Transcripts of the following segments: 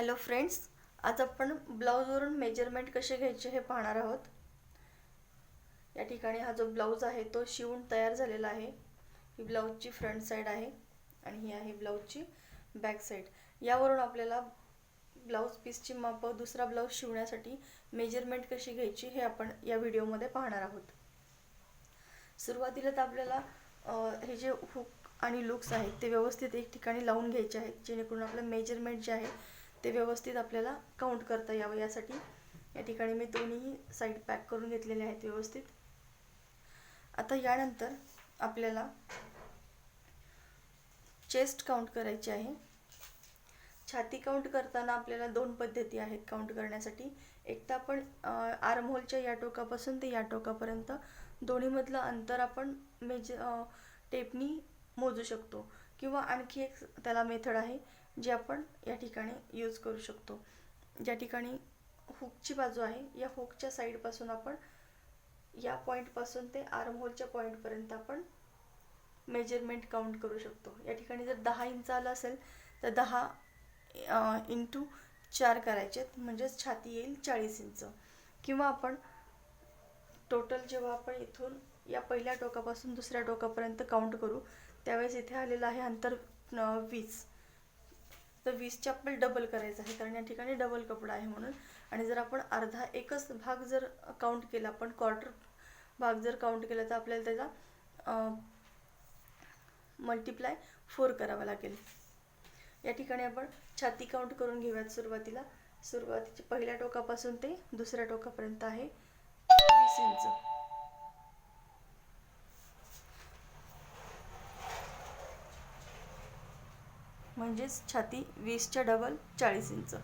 Hello friends आज आपण ब्लाऊजवरून measurement कसे घ्यायचे हे पाहणार आहोत. या ठिकाणी हा जो ब्लाऊज आहे तो शिवून तयार झालेला आहे. ही ब्लाऊजची फ्रंट साईड आहे आणि ही आहे ब्लाऊजची बॅक साईड. यावरून आपल्याला ब्लाऊज पीसची माप दुसरा ब्लाऊज शिवण्यासाठी मेजरमेंट कशी घ्यायची हे आपण या व्हिडिओमध्ये पाहणार आहोत. सुरुवातीला तर आपल्याला हे जे हुक आणि लुक्स आहेत ते व्यवस्थित एक ठिकाणी लावून घ्यायचे आहेत जेणेकरून आपलं मेजरमेंट जे आहे ते व्यवस्थित आपल्याला काउंट करता यावं यासाठी. या ठिकाणी मी दोन्ही साईड पॅक करून घेतलेले आहेत व्यवस्थित. आता यानंतर आपल्याला चेस्ट काउंट करायची आहे. छाती काउंट करताना आपल्याला दोन पद्धती आहेत काउंट करण्यासाठी. एक तर आपण आर्महोलच्या या टोकापासून ते या टोकापर्यंत दोन्हीमधलं अंतर आपण मेज टेपनी मोजू शकतो. किंवा आणखी एक त्याला मेथड आहे. जे आपण या ठिकाणी यूज करू शकतो. ज्या ठिकाणी हुकची बाजू आहे या हुकच्या साईडपासून आपण या पॉईंटपासून ते आर्महोलच्या पॉईंटपर्यंत आपण मेजरमेंट काउंट करू शकतो. या ठिकाणी जर दहा इंच आलं असेल तर दहा इंटू चार करायचे म्हणजेच छाती येईल चाळीस इंच. किंवा आपण टोटल जेव्हा आपण इथून या पहिल्या टोकापासून दुसऱ्या टोकापर्यंत काउंट करू त्यावेळेस इथे आलेलं आहे अंतर वीस. तर वीसच्या आपल्याला डबल करायचं आहे. कारण या ठिकाणी डबल कपडा आहे म्हणून. आणि जर आपण अर्धा एकच भाग जर काउंट केला आपण क्वार्टर भाग जर काउंट केला तर आपल्याला त्याचा मल्टिप्लाय फोर करावा लागेल. या ठिकाणी आपण छाती काउंट करून घेऊयात सुरुवातीला. सुरुवातीच्या पहिल्या टोकापासून ते दुसऱ्या टोकापर्यंत आहे. वीस इंच. म्हणजेच छाती वीसच्या डबल चाळीस इंच.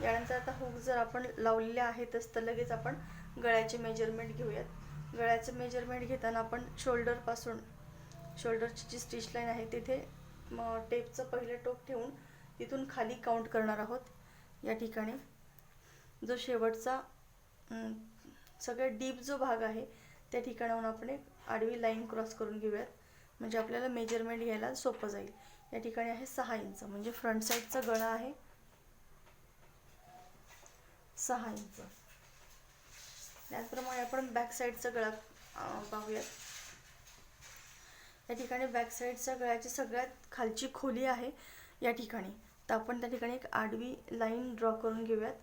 यानंतर आता हुक जर आपण लावलेले आहेतच तर लगेच आपण गळ्याचे मेजरमेंट घेऊयात. गळ्याचं मेजरमेंट घेताना आपण शोल्डरपासून शोल्डरची जी स्टिच लाईन आहे तिथे म टेपचं पहिलं टोक ठेवून तिथून खाली काउंट करणार आहोत. या ठिकाणी जो शेवटचा सगळ्यात डीप जो भाग आहे त्या ठिकाणाहून आपण एक आडवी लाईन क्रॉस करून घेऊयात. म्हणजे आपल्याला मेजरमेंट घ्यायला सोपं जाईल. या ठिकाणी आहे सहा इंच म्हणजे फ्रंट साईडचा गळा आहे. सहा इंच. त्याचप्रमाणे आपण बॅक साईडचा गळा पाहूयात. या ठिकाणी बॅक साईडच्या गळ्याची सगळ्यात खालची खोली आहे या ठिकाणी. तर आपण त्या ठिकाणी एक आडवी लाईन ड्रॉ करून घेऊयात.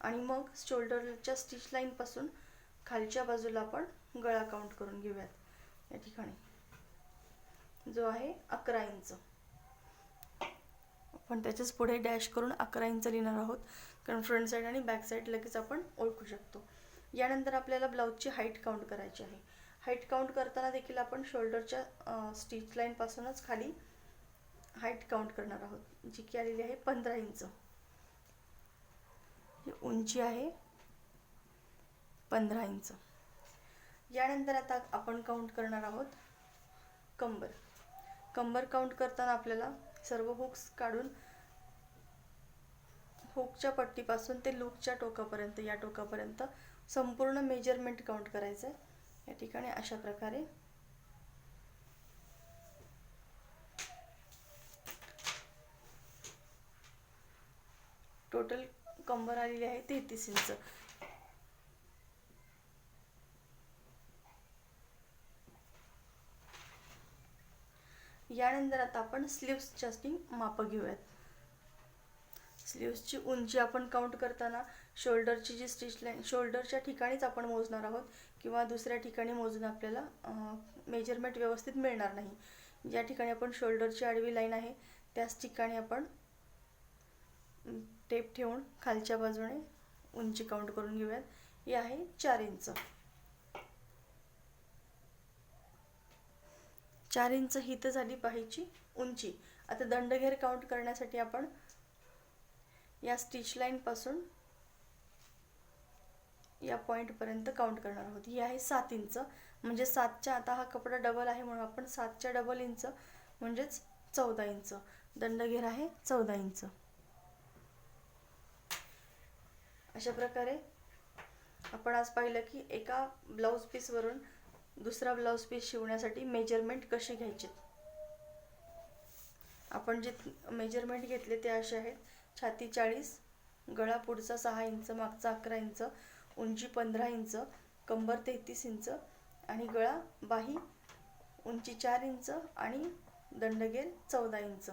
आणि मग शोल्डरच्या स्टिच लाईनपासून खालच्या बाजूला आपण गळा काउंट करून घेऊयात या ठिकाणी. जो आहे अकरा इंच. आपण त्याच्याच पुढे डॅश करून अकरा इंच लिहिणार आहोत. कारण फ्रंट साईड आणि बॅक साईड लगेच आपण ओळखू शकतो. यानंतर आपल्याला ब्लाऊजची हाईट काउंट करायची आहे. हाईट काउंट करताना देखील आपण शोल्डरच्या स्टिच लाईनपासूनच खाली हाईट काउंट करणार आहोत. जी की आलेली आहे पंधरा इंच. ही उंची आहे पंधरा इंच. यानंतर आता आपण काउंट करणार आहोत कंबर. कंबर काउंट करताना आपल्याला सर्व हुक्स काढून हुकच्या पट्टीपासून ते लूकच्या टोकापर्यंत या टोकापर्यंत संपूर्ण मेजरमेंट काउंट करायचं आहे या ठिकाणी अशा प्रकारे. टोटल कंबर आलेली आहे तेहतीस इंच. यानंतर आता आपण स्लीव्सच्या मापं घेऊयात. स्लीव्सची उंची आपण काउंट करताना शोल्डरची जी स्टिच लाईन शोल्डरच्या ठिकाणीच आपण मोजणार आहोत किंवा दुसऱ्या ठिकाणी मोजून आपल्याला मेजरमेंट व्यवस्थित मिळणार नाही. ज्या ठिकाणी आपण शोल्डरची आडवी लाईन आहे त्याच ठिकाणी आपण टेप ठेवून खालच्या बाजूने उंची काउंट करून घेऊयात. ही आहे चार इंच. चार इंच ही तर झाली पाहिजे उंची. आता दंडघेर काउंट करण्यासाठी आपण या स्टिच लाईनपासून या पॉईंटपर्यंत काउंट करणार आहोत. ही आहे सात इंच. म्हणजे सातच्या आता हा कपडा डबल आहे म्हणून आपण सातच्या डबल इंच म्हणजेच चौदा इंच. दंडघेर आहे चौदा इंच. अशा प्रकारे आपण आज पाहिलं की एका ब्लाऊज पीसवरून दुसरा ब्लाऊज पीस शिवण्यासाठी मेजरमेंट कसे घ्यायचे? आपण जे मेजरमेंट घेतले ते असे आहेत. छाती चाळीस गळा पुढचा सहा इंच मागचा अकरा इंच उंची पंधरा इंच कंबर तेहतीस इंच आणि गळा बाही उंची चार इंच आणि दंडगेर चौदा इंच.